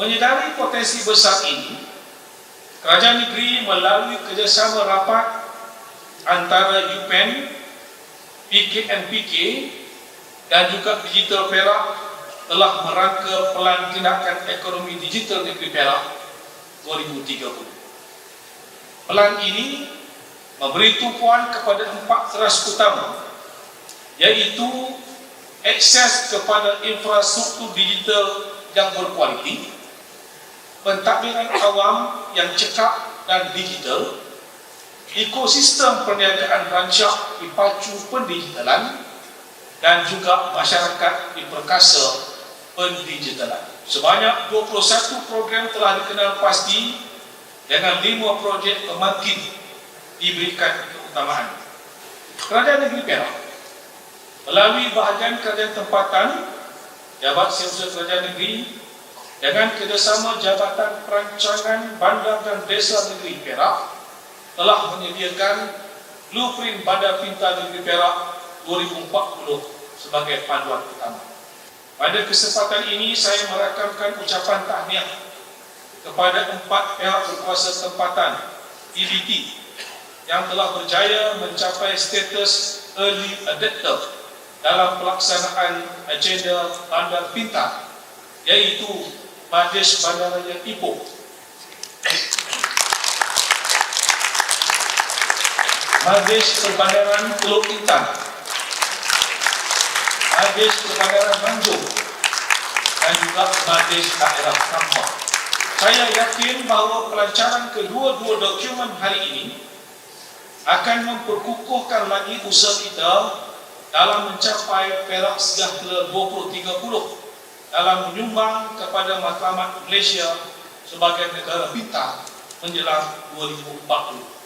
Menyedari potensi besar ini, kerajaan negeri melalui kerjasama rapat antara UPEN, PKNPK dan juga Digital Perak telah merangka Pelan Tindakan Ekonomi Digital Negeri Perak 2030. Pelan ini memberi tumpuan kepada empat teras utama iaitu akses kepada infrastruktur digital yang berkualiti, pentadbiran awam yang cekap dan digital, ekosistem perniagaan rancak dipacu pendigitalan dan juga masyarakat diperkasa pendigitalan. Sebanyak 21 program telah dikenal pasti dengan 5 projek pembangkit diberikan keutamaan. Kerajaan Negeri Perak melalui bahagian kerajaan tempatan Jabat Siasat Kerajaan Negeri dengan kerjasama Jabatan Perancangan Bandar dan Desa Negeri Perak telah menyediakan Blueprint Bandar Pintar Negeri Perak 2040 sebagai panduan utama. Pada kesempatan ini saya merakamkan ucapan tahniah kepada empat pihak berkuasa tempatan EBT yang telah berjaya mencapai status early adapter dalam pelaksanaan agenda bandar pintar iaitu Majlis Bandaraya Ipoh Majlis Perbandaran Teluk Intan. Majlis Perbandaran Manjung. Dan juga Majlis Daerah Tambah saya yakin bahawa pelancaran kedua-dua dokumen hari ini akan memperkukuhkan lagi usaha kita dalam mencapai perak sejahtera 2030 dalam menyumbang kepada matlamat Malaysia sebagai negara bintang menjelang 2040.